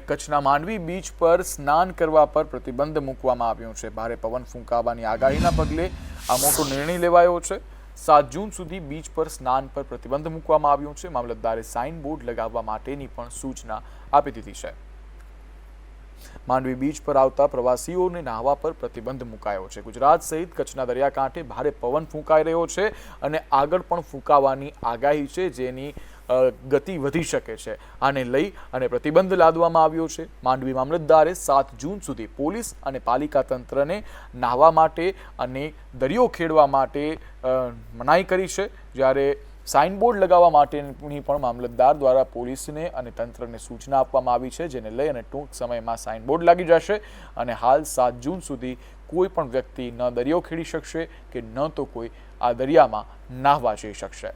કચ્છના માંડવી બીચ પર સ્નાન કરવા પર પ્રતિબંધ મૂકવામાં આવ્યો છે. ભારે પવન ફૂંકાવાની આગાહીના પગલે આ મોટો નિર્ણય લેવાયો છે. સાત જૂન સુધી બીચ પર સ્નાન પર પ્રતિબંધ મૂકવામાં આવ્યો છે. મામલતદારે સાઇન બોર્ડ લગાવવા માટેની પણ સૂચના આપી દીધી છે. માંડવી બીચ પર આવતા પ્રવાસીઓને નાહવા પર પ્રતિબંધ મુકાયો છે. ગુજરાત સહિત કચ્છના દરિયાકાંઠે ભારે પવન ફૂંકાઈ રહ્યો છે અને આગળ પણ ફૂંકાવાની આગાહી છે જેની ગતિ વધી શકે છે. આને લઈ અને પ્રતિબંધ લાદવામાં આવ્યો છે. માંડવી મામલતદારે સાત જૂન સુધી પોલીસ અને પાલિકા તંત્રને નાહવા માટે અને દરિયો ખેડવા માટે મનાઈ કરી છે. જ્યારે સાઇનબોર્ડ લગાવવા માટેની પણ મામલતદાર દ્વારા પોલીસને અને તંત્રને સૂચના આપવામાં આવી છે, જેને લઈ અને ટૂંક સમયમાં સાઇનબોર્ડ લાગી જશે અને હાલ સાત જૂન સુધી કોઈ પણ વ્યક્તિ ન દરિયો ખેડી શકશે કે ન તો કોઈ આ દરિયામાં નાહવા જઈ શકશે.